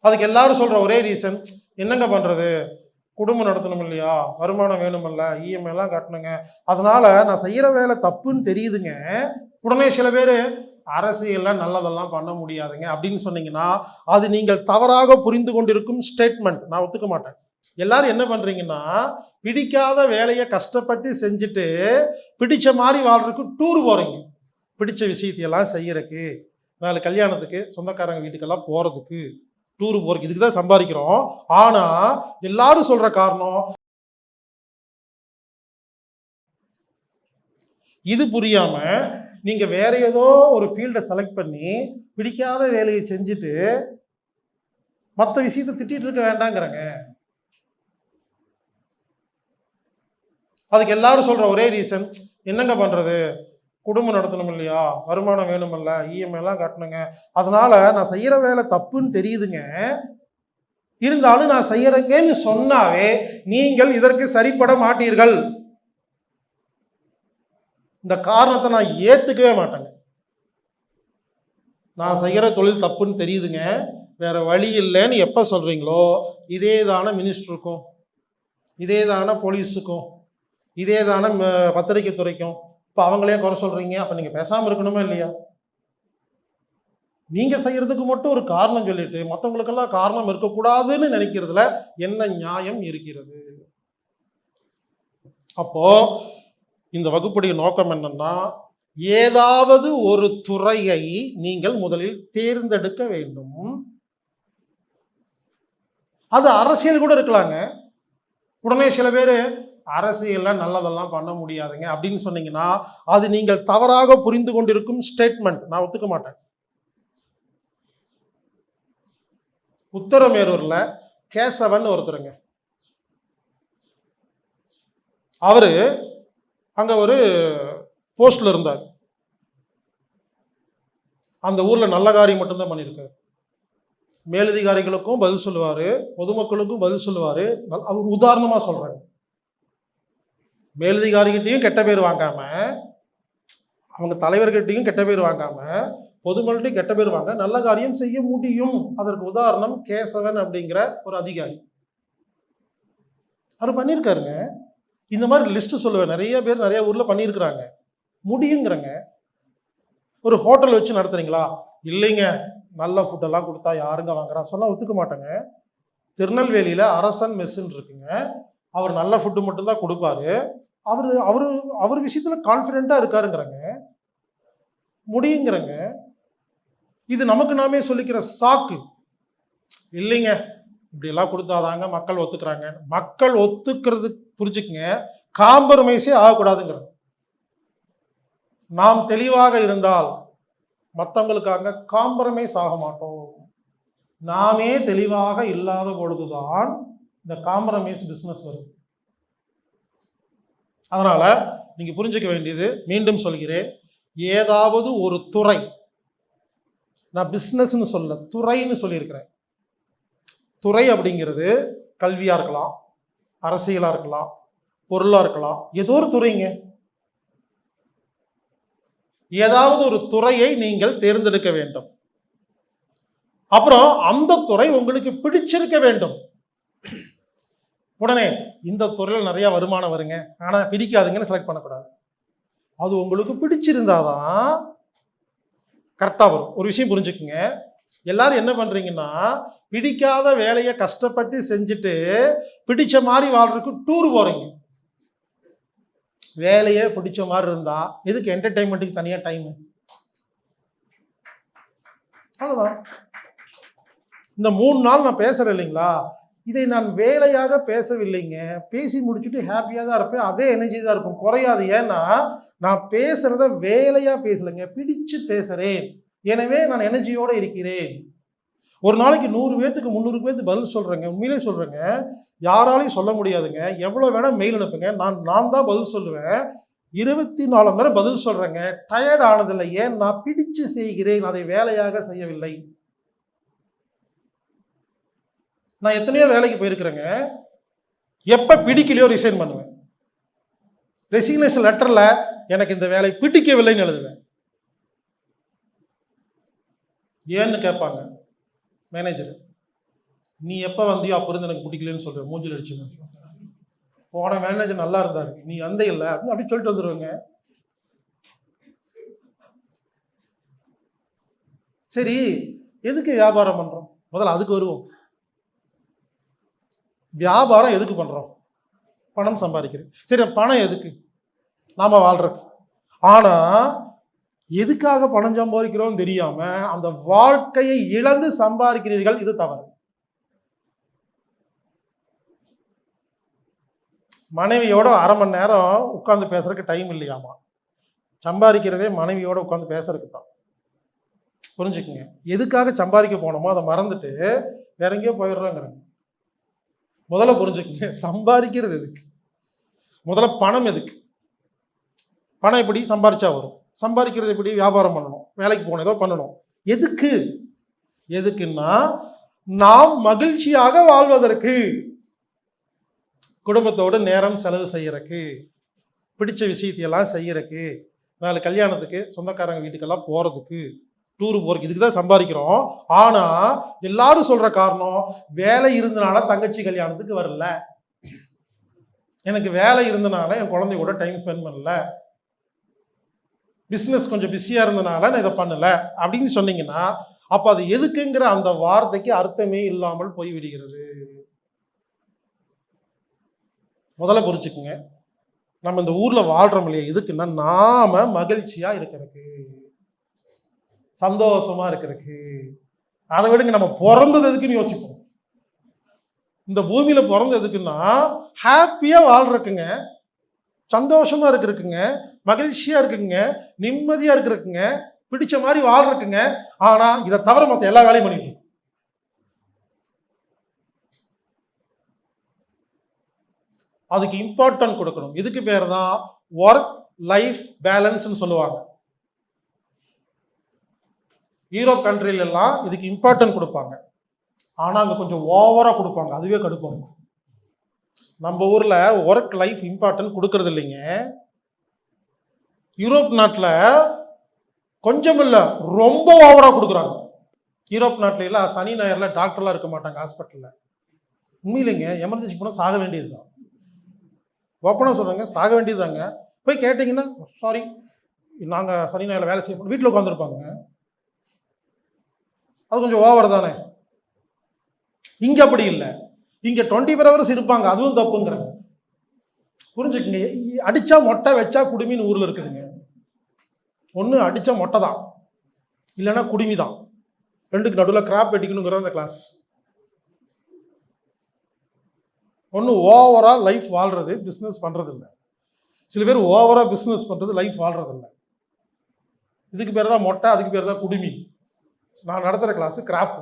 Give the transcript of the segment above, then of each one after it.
அதுக்கு எல்லாரும் சொல்ற ஒரே ரீசன் என்னங்க பண்றது? குடும்பம் நடத்தணும் இல்லையா? வருமானம் வேணுமில்ல இஎம்ஐ எல்லாம் கட்டணுங்க. அதனால நான் செய்யற வேலை தப்புன்னு தெரியுதுங்க. உடனே சில பேர் அரசியல்ல நல்லதெல்லாம் பண்ண முடியாதுங்க. அப்படின்னு சொன்னீங்கன்னா அது நீங்கள் தவறாக புரிந்து கொண்டிருக்கும் ஸ்டேட்மெண்ட் நான் ஒத்துக்க மாட்டேன். எல்லாரும் என்ன பண்றீங்கன்னா பிடிக்காத வேலையை கஷ்டப்பட்டு செஞ்சுட்டு பிடிச்ச மாதிரி வாழ்றதுக்கு டூர் போறீங்க. பிடிச்ச விஷயத்தையெல்லாம் செய்யறதுக்கு நாலு கல்யாணத்துக்கு சொந்தக்காரங்க வீட்டுக்கெல்லாம் போறதுக்கு. டூர் போறதுக்கு இதுக்கு தான் சம்பாதிக்கிறோம். ஆனா எல்லாரும் சொல்ற காரணம் இது புரியாம நீங்க வேற ஏதோ ஒரு ஃபீல்டை செலக்ட் பண்ணி பிடிக்காத வேலையை செஞ்சுட்டு மற்ற விஷயத்தை திட்டிட்டு இருக்க வேண்டாங்கிறங்க. அதுக்கு எல்லாரும் சொல்ற ஒரே ரீசன் என்னங்க பண்றது? குடும்பம் நடத்தணும் இல்லையா? வருமானம் வேணுமில்ல இஎம்ஐலாம் கட்டணுங்க. அதனால நான் செய்கிற வேலை தப்புன்னு தெரியுதுங்க. இருந்தாலும் நான் செய்யறேங்கன்னு சொன்னாவே நீங்கள் இதற்கு சரிப்பட மாட்டீர்கள். இந்த காரணத்தை நான் ஏத்துக்கவே மாட்டேங்க. நான் செய்கிற தொழில் தப்புன்னு தெரியுதுங்க. வேற வழி இல்லைன்னு எப்ப சொல்றீங்களோ இதே தானே மினிஸ்டருக்கும் இதே தானே போலீஸுக்கும் இதே தானே ம- துறைக்கும் இப்போ அவங்களே குறை சொல்றீங்க. அப்ப நீங்க பேசாம இருக்கணுமா இல்லையா? நீங்க செய்யறதுக்கு மட்டும் ஒரு காரணம் சொல்லிட்டு மற்றவங்களுக்கெல்லாம் காரணம் இருக்கக்கூடாதுன்னு நினைக்கிறதுல என்ன நியாயம் இருக்கிறது? அப்போ இந்த வகுப்புடைய நோக்கம் என்னன்னா ஏதாவது ஒரு துறையை நீங்கள் முதலில் தேர்ந்தெடுக்க வேண்டும். அது அரசியல் கூட இருக்கலாங்க. உடனே சில பேர் அரசியல்ல நல்லதெல்லாம் பண்ண முடியாதுங்க அப்படின்னு சொன்னீங்கன்னா அது நீங்கள் தவறாக புரிந்து கொண்டிருக்கும் ஸ்டேட்மெண்ட் நான் ஒத்துக்க மாட்டேன். உத்தரமேரூர்ல கேசவன் ஒருத்தருங்க. அவரு அங்க ஒரு போஸ்ட்ல இருந்தார். அந்த ஊர்ல நல்ல காரியம் மட்டும்தான் பண்ணியிருக்காரு. மேலதிகாரிகளுக்கும் பதில் சொல்லுவாரு பொதுமக்களுக்கும் பதில் சொல்லுவாரு. நல்- அவர் உதாரணமா சொல்றாங்க மேலதிகாரிகிட்டையும் கெட்ட பேர் வாங்காம அவங்க தலைவர்கிட்டையும் கெட்ட பேர் வாங்காம பொதுமக்கள்கிட்டையும் கெட்ட பேர் வாங்க நல்ல காரியம் செய்ய முடியும். அதற்கு உதாரணம் கேசவன் அப்படிங்கிற ஒரு அதிகாரி. அவர் பண்ணியிருக்காருங்க. இந்த மாதிரி லிஸ்ட் சொல்லுவேன். நிறைய பேர் நிறைய ஊர்ல பண்ணியிருக்கிறாங்க. முடியுங்கிறங்க. ஒரு ஹோட்டல் வச்சு நடத்துறீங்களா? இல்லைங்க. நல்ல ஃபுட்டெல்லாம் கொடுத்தா யாருங்க வாங்குறா? சொல்ல ஒத்துக்க மாட்டேங்க. திருநெல்வேலியில் அரசன் மெஸ்ஸுன்னு இருக்குங்க. அவர் நல்ல ஃபுட்டு மட்டும்தான் கொடுப்பாரு. அவர் அவர் அவர் விஷயத்தில் கான்ஃபிடெண்ட்டாக இருக்காருங்கிறங்க. முடியுங்கிறங்க. இது நமக்கு நாமே சொல்லிக்கிற சாக்கு. இல்லைங்க. இப்படியெல்லாம் கொடுத்தாதாங்க மக்கள் ஒத்துக்கிறாங்க. மக்கள் ஒத்துக்கிறது புரிஞ்சுக்குங்க. காம்பரமைஸே ஆகக்கூடாதுங்கிறாங்க நாம் தெளிவாக இருந்தால் மற்றவங்களுக்காக காம்பரமைஸ் ஆக மாட்டோம். நாமே தெளிவாக இல்லாத பொழுதுதான் இந்த காம்ப்ரமைஸ் பிஸ்னஸ் வருது. அதனால நீங்க புரிஞ்சுக்க வேண்டியது மீண்டும் சொல்கிறேன் ஏதாவது ஒரு துறை நான் பிஸ்னஸ்ன்னு சொல்ல துறைன்னு சொல்லியிருக்கிறேன். துறை அப்படிங்கிறது கல்வியா இருக்கலாம் அரசியலா இருக்கலாம் பொருளா இருக்கலாம் ஏதோ ஒரு துறைங்க. ஏதாவது ஒரு துறையை நீங்கள் தேர்ந்தெடுக்க வேண்டும். அப்புறம் அந்த துறை உங்களுக்கு பிடிச்சிருக்க வேண்டும். உடனே இந்த துறையில் நிறையா வருமானம் வருங்க. ஆனால் பிடிக்காதுங்கன்னு செலக்ட் பண்ணக்கூடாது. அது உங்களுக்கு பிடிச்சிருந்தாதான் கரெக்டாக வரும். ஒரு விஷயம் புரிஞ்சுக்குங்க. எல்லாரும் என்ன பண்ணுறீங்கன்னா பிடிக்காத வேலையை கஷ்டப்பட்டு செஞ்சுட்டு பிடிச்ச மாதிரி வாழ்றதுக்கு டூர் போகிறீங்க வேலையே பிடிச்ச மாதிரி இருந்தால் எதுக்கு என்டர்டைன்மெண்ட்டுக்கு தனியாக டைம் அவ்வளோதான் இந்த மூணு நாள் நான் பேசுகிறேன் இல்லைங்களா? இதை நான் வேலையாக பேசவில்லைங்க. பேசி முடிச்சுட்டு ஹாப்பியாக தான் இருப்பேன். அதே எனர்ஜி தான் இருக்கும். குறையாது. ஏன்னா நான் பேசுகிறத வேலையாக பேசலைங்க. பிடிச்சு பேசுகிறேன் எனவே நான் எனர்ஜியோடு இருக்கிறேன். ஒரு நாளைக்கு நூறு பேத்துக்கு முந்நூறு பேர்த்துக்கு பதில் சொல்கிறேங்க உண்மையிலே சொல்கிறேங்க யாராலையும் சொல்ல முடியாதுங்க. எவ்வளோ வேணால் மெயில் அனுப்புங்க. நான் நான் தான் பதில் சொல்லுவேன். இருபத்தி நாலு மணி நேரம் பதில் சொல்கிறேங்க டயர்ட் ஆனதில்லை. ஏன் நான் பிடிச்சு செய்கிறேன். அதை வேலையாக செய்யவில்லை. நான் எத்தனையோ வேலைக்கு போயிருக்கிறேங்க. எப்போ பிடிக்கலையோ ரிசைன் பண்ணுவேன். ரெசிக்னேஷன் லெட்டரில் எனக்கு இந்த வேலை பிடிக்கவில்லைன்னு எழுதுவேன். ஏன்னு கேட்பாங்க மேனேஜர் நீ எப்போ வந்தியோ அப்போ இருந்து எனக்கு பிடிக்கலன்னு சொல்கிறேன் மூஞ்சில் அடிச்சு போன மேனேஜர் நல்லா இருந்தாரு. நீ வந்த இல்லை அப்படின்னு அப்படி சொல்லிட்டு வந்துருவாங்க. சரி எதுக்கு வியாபாரம் பண்ணுறோம் முதல்ல அதுக்கு வருவோம். வியாபாரம் எதுக்கு பண்ணுறோம் பணம் சம்பாதிக்கிறது. சரி பணம் எதுக்கு? நாம் வாழ்கிறக்கு ஆனால் எதுக்காக பணம் சம்பாதிக்கிறோம் தெரியாம அந்த வாழ்க்கையை இழந்து சம்பாதிக்கிறீர்கள் இது தவறு. மனைவியோட அரை மணி நேரம் உட்காந்து பேசுறதுக்கு டைம் இல்லையாமா? சம்பாதிக்கிறதே மனைவியோட உட்காந்து பேசுறதுக்கு தான். புரிஞ்சுக்குங்க. எதுக்காக சம்பாதிக்க போனோமோ அதை மறந்துட்டு வேற எங்கேயோ போயிடுறாங்கிறாங்க முதல்ல புரிஞ்சுக்கங்க. சம்பாதிக்கிறது எதுக்கு? முதல்ல பணம் எதுக்கு? பணம் எப்படி சம்பாரிச்சா வரும்? சம்பாதிக்கிறது எப்படி வியாபாரம் பண்ணணும்? வேலைக்கு போகணும் ஏதோ பண்ணணும். எதுக்கு? எதுக்குன்னா நாம் மகிழ்ச்சியாக வாழ்வதற்கு. குடும்பத்தோடு நேரம் செலவு செய்யறக்கு. பிடிச்ச விஷயத்தையெல்லாம் செய்யறக்கு. நாலு கல்யாணத்துக்கு சொந்தக்காரங்க வீட்டுக்கெல்லாம் போகிறதுக்கு டூர் போறதுக்கு இதுக்கு தான் சம்பாதிக்கிறோம். ஆனா எல்லாரும் சொல்ற காரணம் வேலை இருந்தனால தங்கச்சி கல்யாணத்துக்கு வரல. எனக்கு வேலை இருந்தனால என் குழந்தையோட டைம் ஸ்பெண்ட் பண்ணல. பிஸ்னஸ் கொஞ்சம் பிஸியா இருந்தனால நான் இதை பண்ணல. அப்படின்னு சொன்னீங்கன்னா அப்ப அது எதுக்குங்கிற அந்த வார்த்தைக்கு அர்த்தமே இல்லாமல் போய் விடுகிறது. முதல்ல புரிச்சுக்குங்க நம்ம இந்த ஊர்ல வாழ்றோம் இல்லையா? எதுக்குன்னா நாம மகிழ்ச்சியா இருக்கிறதுக்கு. சந்தோஷமா இருக்கிறதுக்கு. அதை விடுங்க நம்ம பிறந்தது எதுக்குன்னு யோசிப்போம். இந்த பூமியில பிறந்தது எதுக்குன்னா ஹாப்பியா வாழ்றதுக்குங்க. சந்தோஷமா இருக்கிறதுக்குங்க. மகிழ்ச்சியா இருக்குங்க. நிம்மதியா இருக்கிறதுக்குங்க. பிடிச்ச மாதிரி வாழ்றதுக்குங்க. ஆனா இதை தவிர மற்ற எல்லா வேலையும் பண்ணிட்டு அதுக்கு இம்பார்ட்டன்ட் கொடுக்கணும். இதுக்கு பேர் தான் ஒர்க் லைஃப் பேலன்ஸ்னு சொல்லுவாங்க. யூரோப் கண்ட்ரில எல்லாம் இதுக்கு இம்பார்ட்டன்ட் கொடுப்பாங்க. ஆனா அங்க கொஞ்சம் ஓவரா கொடுப்பாங்க. அதுவே கடுப்பாங்க நம்ம ஊர்ல ஒர்க் லைஃப் இம்பார்ட்டன்ட் கொடுக்கறது இல்லைங்க. யூரோப் நாட்டில் கொஞ்சம் இல்லை ரொம்ப ஓவராக கொடுக்குறாங்க. யூரோப் நாட்டில எல்லாம் சனி ஞாயிறுல டாக்டர்லாம் இருக்க மாட்டாங்க ஹாஸ்பிட்டலில் உண்மையிலேங்க எமர்ஜென்சி போனால் சாக வேண்டியது தான் ஓப்பனாக சொல்கிறாங்க சாக வேண்டியதுதாங்க. போய் கேட்டிங்கன்னா சாரி நாங்கள் சனி ஞாயிறில் வேலை செய்ய வீட்டில் உட்காந்துருப்பாங்க அது கொஞ்சம் ஓவர் தானே? இங்கே அப்படி இல்லை. இங்கே டுவெண்ட்டி ஃபோர் ஹவர்ஸ் இருப்பாங்க அதுவும் தப்புங்கிறாங்க புரிஞ்சுக்குங்க? அடித்தா மொட்டை வச்சா குடுமின்னு ஊரில் இருக்குதுங்க. ஒன்று அடித்தா மொட்டை தான். இல்லைன்னா குடுமி தான். ரெண்டுக்கு நடுவில் கிராப் வெட்டிக்கணுங்கிறது அந்த கிளாஸ் ஒன்று ஓவராக லைஃப் வாழ்கிறது பிஸ்னஸ் பண்ணுறது இல்லை சில பேர் ஓவராக பிஸ்னஸ் பண்ணுறது லைஃப் வாழ்றது இல்லை இதுக்கு பேர் தான் மொட்டை அதுக்கு பேர் தான் குடுமி. நான் நடத்துகிற கிளாஸு கிராப்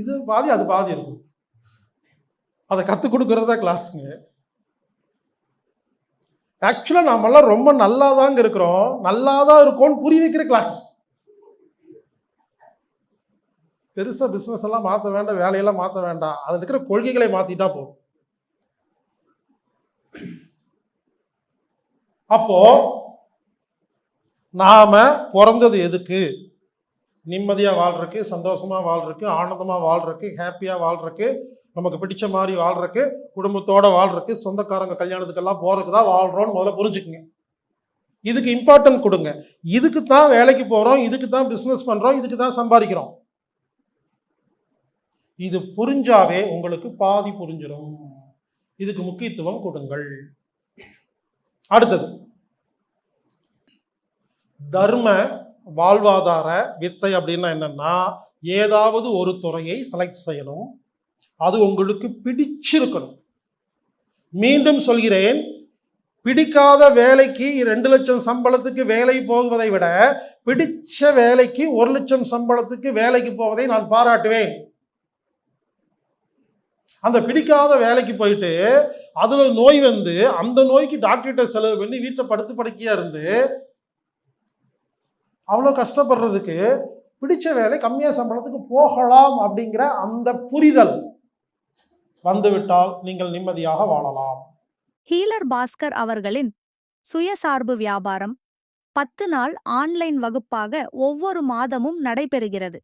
இது பாதி அது பாதி இருக்கும் அதை கற்றுக் கொடுக்கறது கிளாஸுங்க ஆக்சுவலாக நாமெல்லாம் ரொம்ப நல்லா தாங்க இருக்கிறோம். நல்லா தான் இருக்கோம்னு புரிய வைக்கிற கிளாஸ் பெருசாக பிஸ்னஸ் எல்லாம் மாற்ற வேண்டாம் வேலையெல்லாம் மாற்ற வேண்டாம். அதில் இருக்கிற கொள்கைகளை மாற்றிட்டா போதும். அப்போ நாம பிறந்தது எதுக்கு? நிம்மதியாக வாழ்றதுக்கு சந்தோஷமாக வாழ்றதுக்கு ஆனந்தமாக வாழ்றதுக்கு ஹாப்பியாக வாழ்றதுக்கு நமக்கு பிடிச்ச மாதிரி வாழ்றதுக்கு குடும்பத்தோட வாழ்றதுக்கு சொந்தக்காரங்க கல்யாணத்துக்கெல்லாம் போகிறதுக்கு தான் வாழ்கிறோன்னு முதல்ல புரிஞ்சுக்குங்க. இதுக்கு இம்பார்ட்டன்ட் கொடுங்க. இதுக்கு தான் வேலைக்கு போகிறோம் இதுக்கு தான் பிஸ்னஸ் பண்ணுறோம் இதுக்கு தான் சம்பாதிக்கிறோம். இது புரிஞ்சாவே உங்களுக்கு பாதி புரிஞ்சிடும் இதுக்கு முக்கியத்துவம் கொடுங்கள். அடுத்தது. தர்ம வாழ்வாதார வித்தை அப்படின்னா என்னன்னா ஏதாவது ஒரு துறையை செலக்ட் செய்யணும். அது உங்களுக்கு பிடிச்சிருக்கணும். மீண்டும் சொல்கிறேன் பிடிக்காத வேலைக்கு ரெண்டு லட்சம் சம்பளத்துக்கு வேலை போவதை விட பிடிச்ச வேலைக்கு ஒரு லட்சம் சம்பளத்துக்கு வேலைக்கு போவதை நான் பாராட்டுவேன். அந்த பிடிக்காத வேலைக்கு போயிட்டு அதில் நோய் வந்து அந்த நோய்க்கு டாக்டர்கிட்ட செலவு பண்ணி வீட்டில் படுத்து படுக்கையாக இருந்து அவ்வளோ கஷ்டப்படுறதுக்கு பிடிச்ச வேலை கம்மியா சம்பளத்துக்கு போகலாம் அப்படிங்கிற அந்த புரிதல் வந்துவிட்டால் நீங்கள் நிம்மதியாக வாழலாம். ஹீலர் பாஸ்கர் அவர்களின் சுயசார்பு வியாபாரம் பத்து நாள் ஆன்லைன் வகுப்பாக ஒவ்வொரு மாதமும் நடைபெறுகிறது.